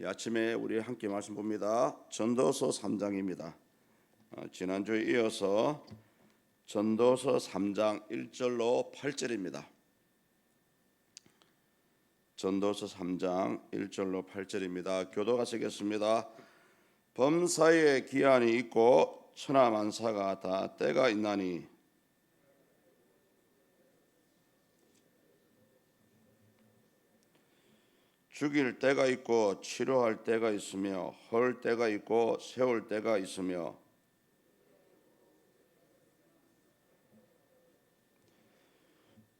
이 아침에 우리 함께 말씀 봅니다. 전도서 3장입니다. 어, 지난주에 이어서 전도서 3장 1절로 8절입니다. 전도서 3장 1절로 8절입니다. 교도가 쓰겠습니다. 범사에 기한이 있고 천하 만사가 다 때가 있나니 죽일 때가 있고 치료할 때가 있으며 헐 때가 있고 세울 때가 있으며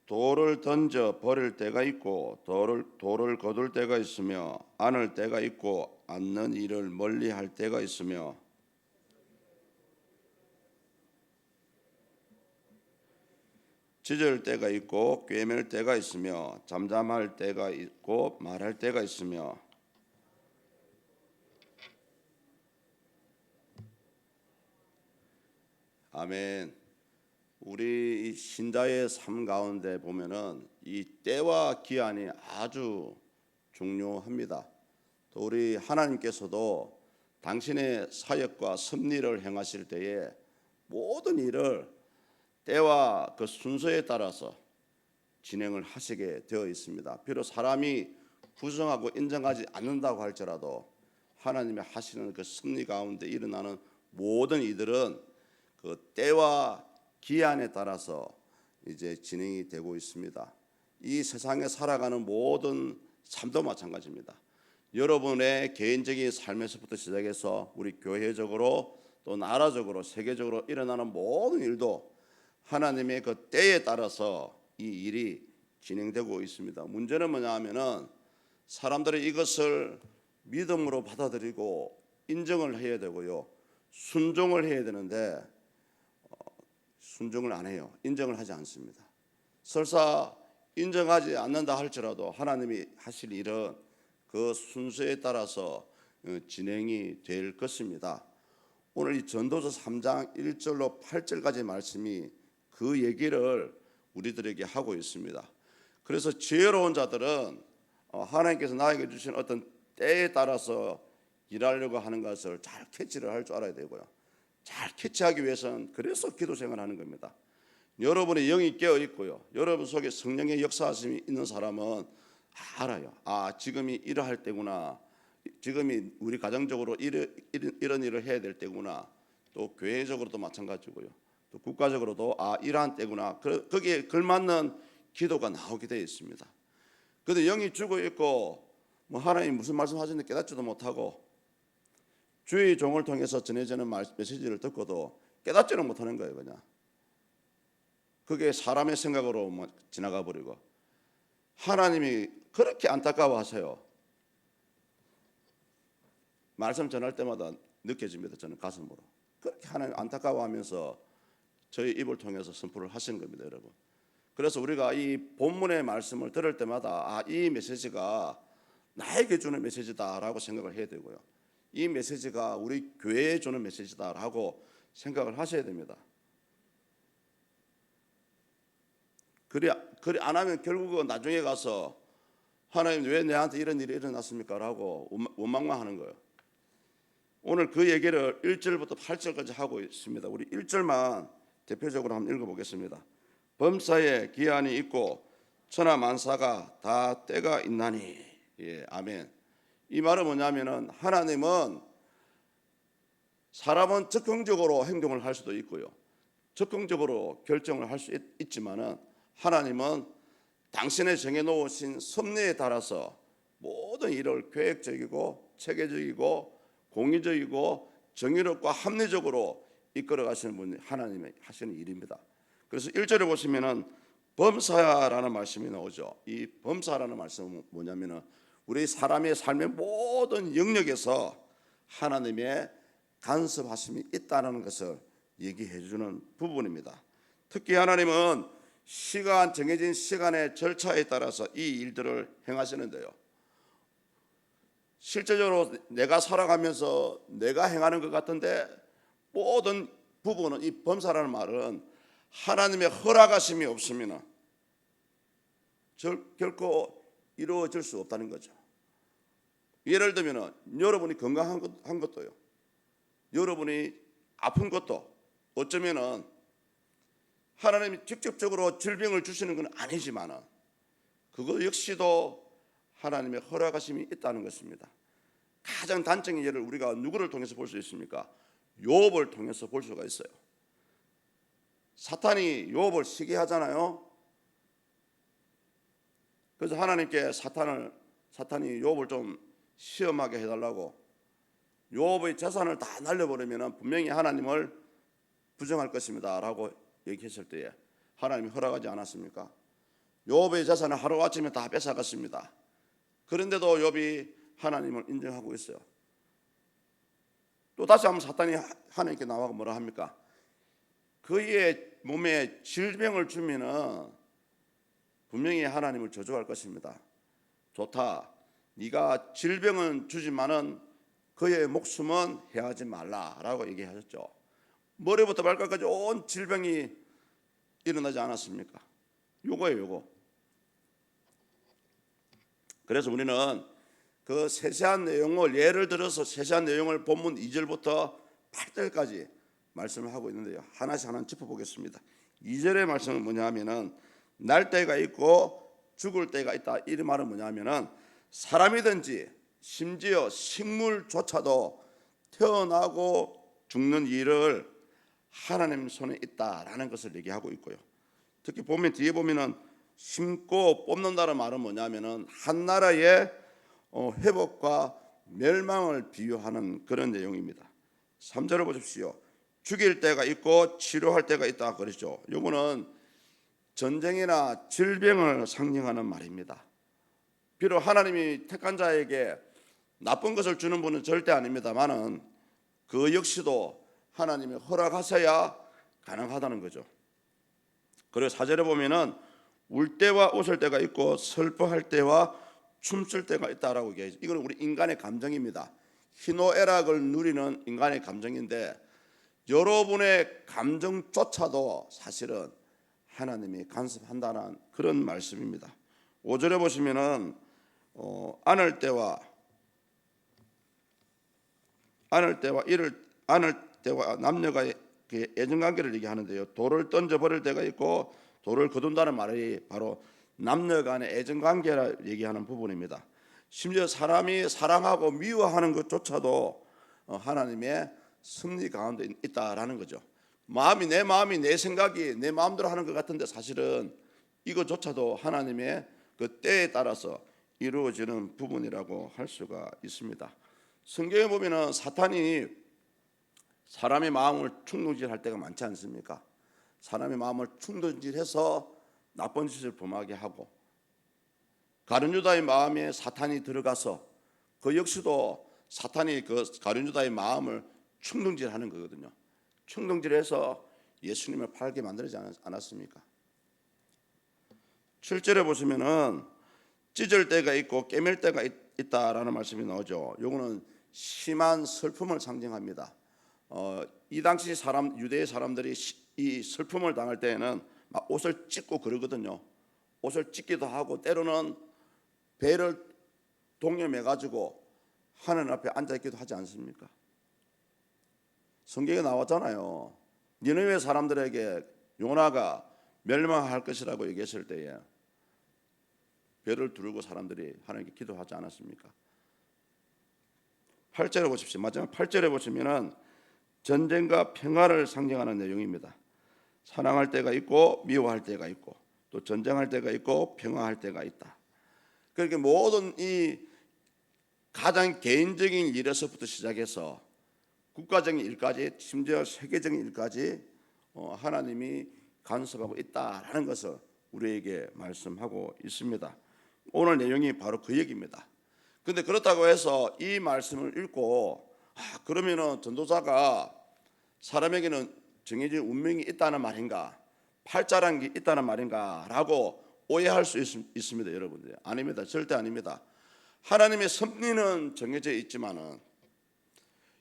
돌을 던져 버릴 때가 있고 돌을 돌을 거둘 때가 있으며 안을 때가 있고 앉는 일을 멀리 할 때가 있으며 짖을 때가 있고 꿰맬 때가 있으며 잠잠할 때가 있고 말할 때가 있으며 아멘. 우리 이 신자의 삶 가운데 보면은 이 때와 기한이 아주 중요합니다. 또 우리 하나님께서도 당신의 사역과 섭리를 행하실 때에 모든 일을 때와 그 순서에 따라서 진행을 하시게 되어 있습니다. 비록 사람이 부정하고 인정하지 않는다고 할지라도 하나님의 하시는 그 섭리 가운데 일어나는 모든 이들은 그 때와 기한에 따라서 이제 진행이 되고 있습니다. 이 세상에 살아가는 모든 삶도 마찬가지입니다. 여러분의 개인적인 삶에서부터 시작해서 우리 교회적으로 또 나라적으로 세계적으로 일어나는 모든 일도 하나님의 그 때에 따라서 이 일이 진행되고 있습니다. 문제는 뭐냐 하면은 사람들이 이것을 믿음으로 받아들이고 인정을 해야 되고요. 순종을 해야 되는데 어, 순종을 안 해요. 인정을 하지 않습니다. 설사 인정하지 않는다 할지라도 하나님이 하실 일은 그 순서에 따라서 어, 진행이 될 것입니다. 오늘 이 전도서 3장 1절로 8절까지 말씀이 그 얘기를 우리들에게 하고 있습니다. 그래서 지혜로운 자들은 어, 하나님께서 나에게 주신 어떤 때에 따라서 일하려고 하는 것을 잘 캐치를 할 줄 알아야 되고요. 잘 캐치하기 위해서는 그래서 기도 생활하는 겁니다. 여러분의 영이 깨어 있고요. 여러분 속에 성령의 역사하심이 있는 사람은 알아요. 아 지금이 이러할 때구나. 지금이 우리 가정적으로 이런 일을 해야 될 때구나. 또 교회적으로도 마찬가지고요. 또 국가적으로도 아 이러한 때구나. 그, 거기에 걸맞는 기도가 나오게 되어 있습니다. 그런데 영이 죽어 있고 뭐 하나님 무슨 말씀하시는지 깨닫지도 못하고 주의 종을 통해서 전해지는 메시지를 듣고도 깨닫지는 못하는 거예요, 그냥. 그게 사람의 생각으로 뭐 지나가 버리고 하나님이 그렇게 안타까워하세요. 말씀 전할 때마다 느껴집니다. 저는 가슴으로 그렇게 하나님 안타까워하면서 저희 입을 통해서 선포를 하신 겁니다, 여러분. 그래서 우리가 이 본문의 말씀을 들을 때마다 아, 이 메시지가 나에게 주는 메시지다라고 생각을 해야 되고요. 이 메시지가 우리 교회에 주는 메시지다라고 생각을 하셔야 됩니다. 그리 그리 안 하면 결국은 나중에 가서 하나님 왜 내한테 이런 일이 일어났습니까라고 원망만 거예요. 오늘 그 얘기를 1절부터 8절까지 하고 있습니다. 우리 1절만 대표적으로 한번 읽어보겠습니다. 범사에 기한이 있고 천하 만사가 다 때가 있나니 예 아멘. 이 말은 뭐냐면은 하나님은 사람은 적극적으로 행동을 할 수도 있고요. 적극적으로 결정을 할 수 있지만은 하나님은 당신의 정해 놓으신 섭리에 따라서 모든 일을 계획적이고 체계적이고 공의적이고 정의롭고 합리적으로 이끌어 가시는 분이 하나님의 하시는 일입니다. 그래서 1절에 보시면은 범사라는 말씀이 나오죠. 이 범사라는 말씀은 뭐냐면은 우리 사람의 삶의 모든 영역에서 하나님의 간섭하심이 있다는 것을 얘기해 주는 부분입니다. 특히 하나님은 시간 정해진 시간의 절차에 따라서 이 일들을 행하시는데요. 실제적으로 내가 살아가면서 내가 행하는 것 같은데 모든 부분은 이 범사라는 말은 하나님의 허락하심이 없으면 결코 이루어질 수 없다는 거죠. 예를 들면은 여러분이 건강한 것, 한 것도요. 여러분이 아픈 것도 어쩌면은 하나님이 직접적으로 질병을 주시는 건 아니지만은 그거 역시도 하나님의 허락하심이 있다는 것입니다. 가장 단적인 예를 우리가 누구를 통해서 볼 수 있습니까? 요업을 통해서 볼 수가 있어요. 사탄이 요업을 시게 하잖아요. 그래서 하나님께 사탄을 사탄이 요업을 좀 시험하게 해달라고 요업의 재산을 다 날려버리면 분명히 하나님을 부정할 것입니다라고 얘기했을 때에 하나님이 허락하지 않았습니까? 요업의 재산을 하루 아침에 다 뺏어갔습니다. 그런데도 욥이 하나님을 인정하고 있어요. 또 다시 한번 사탄이 하나님께 나와가 뭐라 합니까? 그의 몸에 질병을 주면은 분명히 하나님을 저주할 것입니다. 좋다. 네가 질병은 주지만은 그의 목숨은 해하지 말라라고 얘기하셨죠. 머리부터 발끝까지 온 질병이 일어나지 않았습니까? 요거예요, 요거. 그래서 우리는 그 세세한 내용을 예를 들어서 세세한 내용을 본문 2절부터 8절까지 말씀을 하고 있는데요. 하나씩 하나 짚어보겠습니다. 2절의 말씀은 뭐냐 하면은 날 때가 있고 죽을 때가 있다. 이 말은 뭐냐 하면은 사람이든지 심지어 식물조차도 태어나고 죽는 일을 하나님 손에 있다라는 것을 얘기하고 있고요. 특히 보면 뒤에 보면은 심고 뽑는다는 말은 뭐냐면은 한 나라의 어, 회복과 멸망을 비유하는 그런 내용입니다. 3절을 보십시오. 죽일 때가 있고 치료할 때가 있다 그러죠. 요거는 전쟁이나 질병을 상징하는 말입니다. 비록 하나님이 택한 자에게 나쁜 것을 주는 분은 절대 아닙니다만은 그 역시도 하나님이 허락하셔야 가능하다는 거죠. 그리고 사절에 보면은 울 때와 웃을 때가 있고 슬퍼할 때와 춤출 때가 있다라고 얘기해요. 이건 우리 인간의 감정입니다. 희노애락을 누리는 인간의 감정인데 여러분의 감정조차도 사실은 하나님이 간섭한다는 그런 말씀입니다. 5절에 보시면은 어, 안을 때와 안을 때와 이를 안을 때와 남녀가 그 애정 관계를 얘기하는데요. 돌을 던져 버릴 때가 있고 돌을 거둔다는 말이 바로 남녀 간의 애정 관계를 얘기하는 부분입니다. 심지어 사람이 사랑하고 미워하는 것조차도 어, 하나님의 승리 가운데 있다라는 거죠. 마음이 내 마음이 내 생각이 내 마음대로 하는 것 같은데 사실은 이것조차도 하나님의 그 때에 따라서 이루어지는 부분이라고 할 수가 있습니다. 성경에 보면은 사탄이 사람의 마음을 충동질할 때가 많지 않습니까? 사람의 마음을 충동질해서 나쁜 짓을 범하게 하고 가룟 유다의 마음에 사탄이 들어가서 그 역시도 사탄이 그 가룟 유다의 마음을 충동질하는 거거든요. 충동질해서 예수님을 팔게 만들지 않았습니까? 7절에 보시면은 찢을 때가 있고 깨맬 때가 있, 있다라는 말씀이 나오죠. 요거는 심한 슬픔을 상징합니다. 어, 이 당시 사람 유대의 사람들이 시, 이 슬픔을 당할 때에는 막 옷을 찢고 그러거든요. 옷을 찢기도 하고 때로는 배를 동여매 가지고 하늘 앞에 앉아 있기도 하지 않습니까? 성경에 나왔잖아요. 니느웨 사람들에게 요나가 멸망할 것이라고 얘기했을 때에 배를 두르고 사람들이 하나님께 기도하지 않았습니까? 8절에 보십시오. 마지막 8절에 보시면은 전쟁과 평화를 상징하는 내용입니다. 사랑할 때가 있고 미워할 때가 있고 또 전쟁할 때가 있고 평화할 때가 있다. 그렇게 모든 이 가장 개인적인 일에서부터 시작해서 국가적인 일까지 심지어 세계적인 일까지 어, 하나님이 간섭하고 있다라는 것을 우리에게 말씀하고 있습니다. 오늘 내용이 바로 그 얘기입니다. 근데 그렇다고 해서 이 말씀을 읽고 아, 그러면은 전도자가 사람에게는 정해진 운명이 있다는 말인가? 팔자란 게 있다는 말인가라고 오해할 수 있, 있습니다, 여러분들. 아닙니다. 절대 아닙니다. 하나님의 섭리는 정해져 있지만은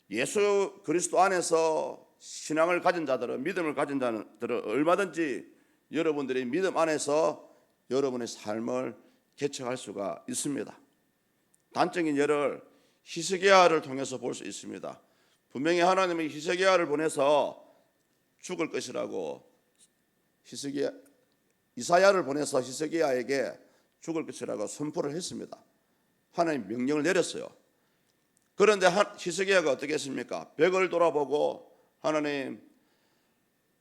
예수 그리스도 안에서 신앙을 가진 자들은 믿음을 가진 자들은 얼마든지 여러분들이 믿음 안에서 여러분의 삶을 개척할 수가 있습니다. 단적인 예를 히스기야를 통해서 볼 수 있습니다. 분명히 하나님이 히스기야를 보내서 죽을 것이라고 히스기야 이사야를 보내서 히스기야에게 죽을 것이라고 선포를 했습니다. 하나님 명령을 내렸어요. 그런데 하- 히스기야가 어떻게 했습니까? 벽을 돌아보고 하나님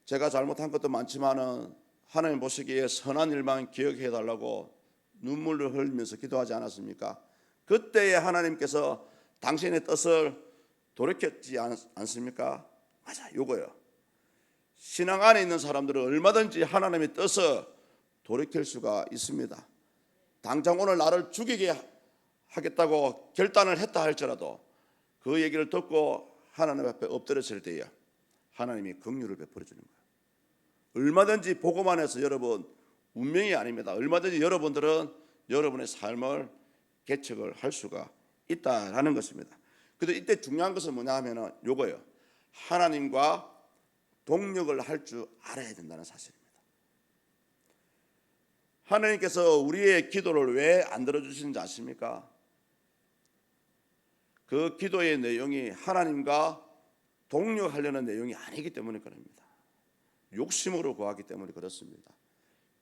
제가 잘못한 것도 많지만은 하나님 보시기에 선한 일만 기억해 달라고 눈물을 흘리면서 기도하지 않았습니까? 그때에 하나님께서 당신의 뜻을 돌이켰지 않, 않습니까? 맞아, 요거요. 신앙 안에 있는 사람들은 얼마든지 하나님의 뜻을 돌이킬 수가 있습니다. 당장 오늘 나를 죽이게 하겠다고 결단을 했다 할지라도 그 얘기를 듣고 하나님 앞에 엎드렸을 때에 하나님이 긍휼을 베풀어 주는 거예요. 얼마든지 보고만 해서 여러분 운명이 아닙니다. 얼마든지 여러분들은 여러분의 삶을 개척을 할 수가 있다라는 것입니다. 근데 이때 중요한 것은 뭐냐 하면은 요거예요. 하나님과 동력을 할 줄 알아야 된다는 사실입니다. 하나님께서 우리의 기도를 왜 안 들어주시는지 아십니까? 그 기도의 내용이 하나님과 동력하려는 내용이 아니기 때문에 그럽니다. 욕심으로 구하기 때문에 그렇습니다.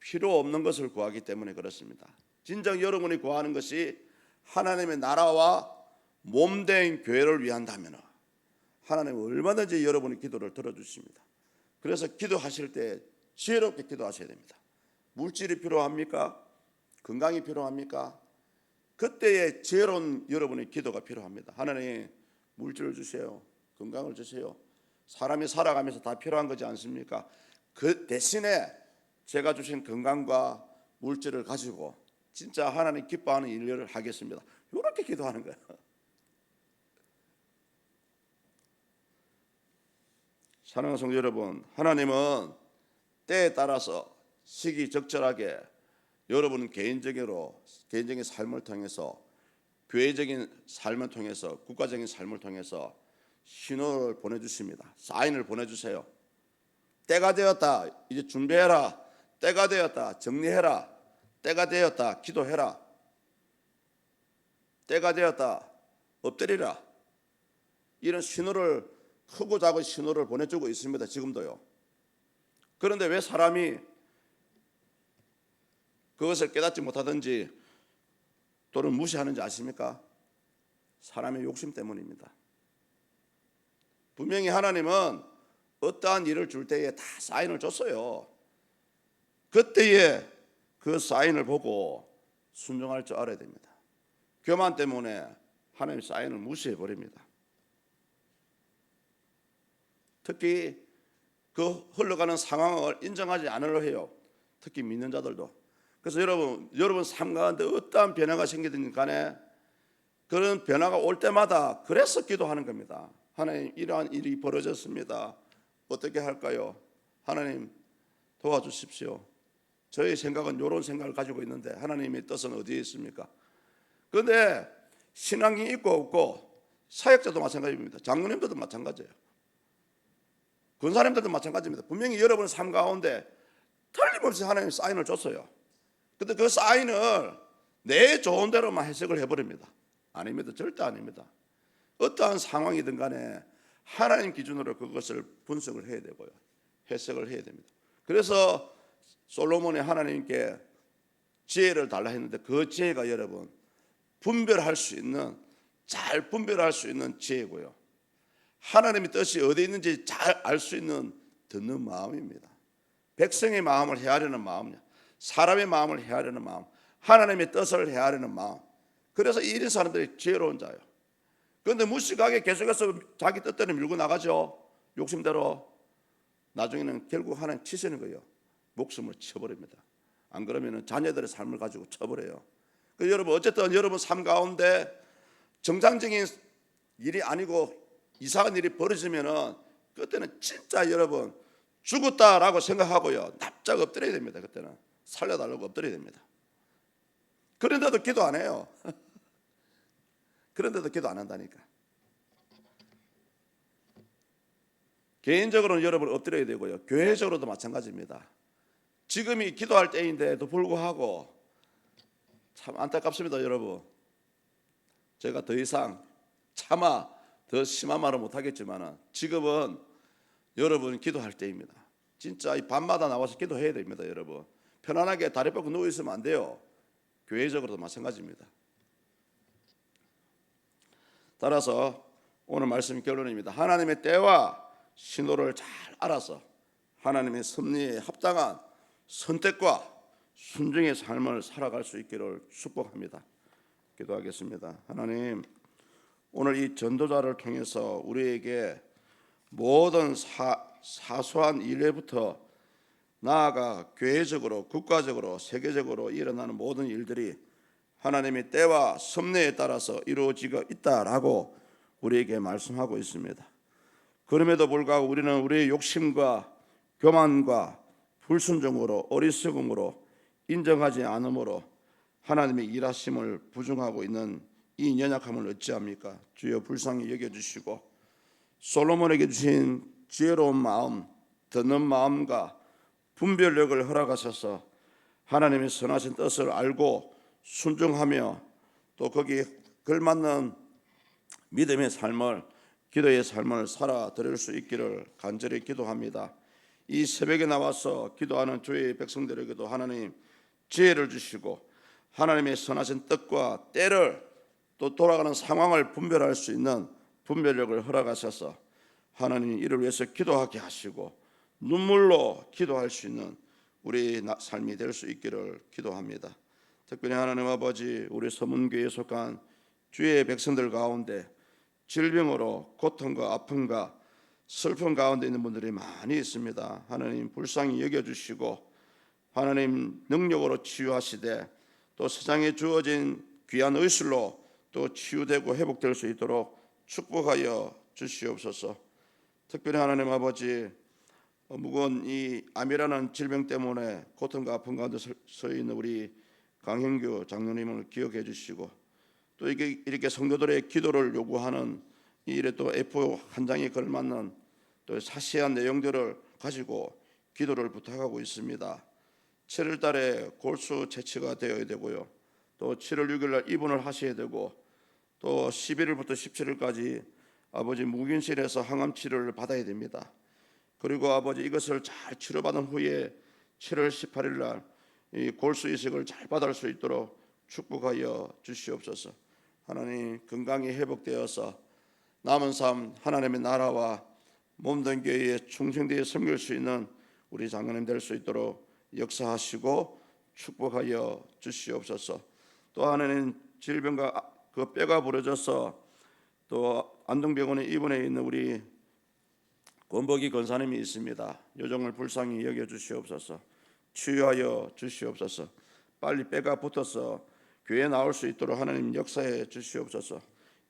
필요 없는 것을 구하기 때문에 그렇습니다. 진정 여러분이 구하는 것이 하나님의 나라와 몸된 교회를 위한다면 하나님은 얼마든지 여러분의 기도를 들어주십니다. 그래서 기도하실 때 지혜롭게 기도하셔야 됩니다. 물질이 필요합니까? 건강이 필요합니까? 그때의 지혜로운 여러분의 기도가 필요합니다. 하나님 물질을 주세요. 건강을 주세요. 사람이 살아가면서 다 필요한 거지 않습니까? 그 대신에 제가 주신 건강과 물질을 가지고 진짜 하나님 기뻐하는 일을 하겠습니다. 이렇게 기도하는 거예요. 사랑하는 성도 여러분, 하나님은 때에 따라서 시기적절하게 여러분 개인적으로 개인적인 삶을 통해서 교회적인 삶을 통해서 국가적인 삶을 통해서 신호를 보내주십니다. 사인을 보내주세요. 때가 되었다. 이제 준비해라. 때가 되었다. 정리해라. 때가 되었다. 기도해라. 때가 되었다. 엎드리라. 이런 신호를 크고 작은 신호를 보내주고 있습니다. 지금도요. 그런데 왜 사람이 그것을 깨닫지 못하든지 또는 무시하는지 아십니까? 사람의 욕심 때문입니다. 분명히 하나님은 어떠한 일을 줄 때에 다 사인을 줬어요. 그때에 그 사인을 보고 순종할 줄 알아야 됩니다. 교만 때문에 하나님 사인을 무시해 버립니다. 특히 그 흘러가는 상황을 인정하지 않으려 해요. 특히 믿는 자들도. 그래서 여러분, 여러분 삶 가운데 어떠한 변화가 생기든 간에 그런 변화가 올 때마다 그래서 기도하는 겁니다. 하나님 이러한 일이 벌어졌습니다. 어떻게 할까요? 하나님 도와주십시오. 저의 생각은 이런 생각을 가지고 있는데 하나님의 뜻은 어디에 있습니까? 그런데 신앙이 있고 없고 사역자도 마찬가지입니다. 장로님들도 마찬가지예요. 군사님들도 마찬가지입니다. 분명히 여러분 삶 가운데 틀림없이 하나님 사인을 줬어요. 근데 그 사인을 내 좋은 대로만 해석을 해버립니다. 아닙니다. 절대 아닙니다. 어떠한 상황이든 간에 하나님 기준으로 그것을 분석을 해야 되고요. 해석을 해야 됩니다. 그래서 솔로몬이 하나님께 지혜를 달라 했는데 그 지혜가 여러분 분별할 수 있는 잘 분별할 수 있는 지혜고요. 하나님의 뜻이 어디 있는지 잘 알 수 있는 듣는 마음입니다. 백성의 마음을 헤아리는 마음, 사람의 마음을 헤아리는 마음, 하나님의 뜻을 헤아리는 마음. 그래서 이런 사람들이 지혜로운 자예요. 그런데 무식하게 계속해서 자기 뜻대로 밀고 나가죠. 욕심대로. 나중에는 결국 하나님 치시는 거예요. 목숨을 쳐버립니다. 안 그러면 자녀들의 삶을 가지고 쳐버려요. 그 여러분 어쨌든 여러분 삶 가운데 정상적인 일이 아니고 이상한 일이 벌어지면은 그때는 진짜 여러분 죽었다라고 생각하고요 납작 엎드려야 됩니다. 그때는 살려달라고 엎드려야 됩니다. 그런데도 기도 안 해요. 그런데도 기도 안 한다니까. 개인적으로는 여러분 엎드려야 되고요. 교회적으로도 마찬가지입니다. 지금이 기도할 때인데도 불구하고 참 안타깝습니다, 여러분. 제가 더 이상 차마 더 심한 말은 못하겠지만 지금은 여러분 기도할 때입니다. 진짜 이 밤마다 나와서 기도해야 됩니다, 여러분. 편안하게 다리 뻗고 누워 있으면 안 돼요. 교회적으로도 마찬가지입니다. 따라서 오늘 말씀 결론입니다. 하나님의 때와 신호를 잘 알아서 하나님의 섭리에 합당한 선택과 순종의 삶을 살아갈 수 있기를 축복합니다. 기도하겠습니다. 하나님, 오늘 이 전도자를 통해서 우리에게 모든 사, 사소한 일에부터 나아가 교회적으로, 국가적으로, 세계적으로 일어나는 모든 일들이 하나님의 때와 섭리에 따라서 이루어지고 있다라고 우리에게 말씀하고 있습니다. 그럼에도 불구하고 우리는 우리의 욕심과 교만과 불순종으로 어리석음으로 인정하지 않으므로 하나님의 일하심을 부정하고 있는 이 연약함을 어찌합니까? 주여 불쌍히 여겨 주시고 솔로몬에게 주신 지혜로운 마음, 듣는 마음과 분별력을 허락하셔서 하나님의 선하신 뜻을 알고 순종하며 또 거기에 걸맞는 믿음의 삶을 기도의 삶을 살아 드릴 수 있기를 간절히 기도합니다. 이 새벽에 나와서 기도하는 주의 백성들에게도 하나님 지혜를 주시고 하나님의 선하신 뜻과 때를 또 돌아가는 상황을 분별할 수 있는 분별력을 허락하셔서 하나님 이를 위해서 기도하게 하시고 눈물로 기도할 수 있는 우리 나- 삶이 될 수 있기를 기도합니다. 특별히 하나님 아버지 우리 서문교에 속한 주의 백성들 가운데 질병으로 고통과 아픔과 슬픔 가운데 있는 분들이 많이 있습니다. 하나님 불쌍히 여겨 주시고 하나님 능력으로 치유하시되 또 세상에 주어진 귀한 의술로 또 치유되고 회복될 수 있도록 축복하여 주시옵소서. 특별히 하나님 아버지 어, 무거운 이 암이라는 질병 때문에 고통과 아픔 가운데 서- 서 있는 우리 강형규 장로님을 기억해 주시고 또 이게 이렇게 성도들의 기도를 요구하는 이 일에 또 A4 한 장에 걸맞는 또 사시한 내용들을 가지고 기도를 부탁하고 있습니다. 7월 달에 골수 채취가 되어야 되고요. 또 7월 6일 날 입원을 하셔야 되고 또 11일부터 17일까지 아버지 무균실에서 항암 치료를 받아야 됩니다. 그리고 아버지 이것을 잘 치료받은 후에 7월 18일 날 이 골수 이식을 잘 받을 수 있도록 축복하여 주시옵소서. 하나님 건강이 회복되어서 남은 삶 하나님의 나라와 몸된 교회에 충성되어 섬길 수 있는 우리 장로님 될 수 있도록 역사하시고 축복하여 주시옵소서. 또 하나님 질병과 아- 그 뼈가 부러져서 또 안동병원에 입원해 있는 우리 권복이 권사님이 있습니다. 요정을 불쌍히 여겨 주시옵소서. 치유하여 주시옵소서. 빨리 뼈가 붙어서 교회 나올 수 있도록 하나님 역사해 주시옵소서.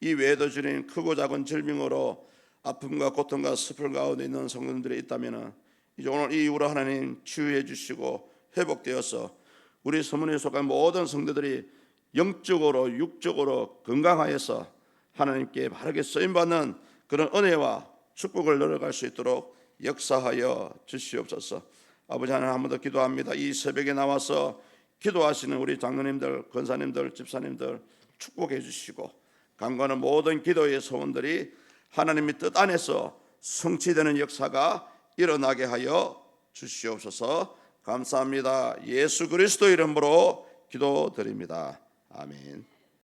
이 외에도 주님 크고 작은 질병으로 아픔과 고통과 슬픔 가운데 있는 성도들이 있다면은 이제 오늘 이 이후로 하나님 치유해 주시고 회복되어서 우리 서문에 속한 모든 성도들이 영적으로 육적으로 건강하여서 하나님께 바르게 쓰임 받는 그런 은혜와 축복을 늘어갈 수 있도록 역사하여 주시옵소서. 아버지 하나님 한 번 더 기도합니다. 이 새벽에 나와서 기도하시는 우리 장로님들, 권사님들, 집사님들 축복해 주시고 강구하는 모든 기도의 소원들이 하나님의 뜻 안에서 성취되는 역사가 일어나게 하여 주시옵소서. 감사합니다. 예수 그리스도 이름으로 기도드립니다. 아멘.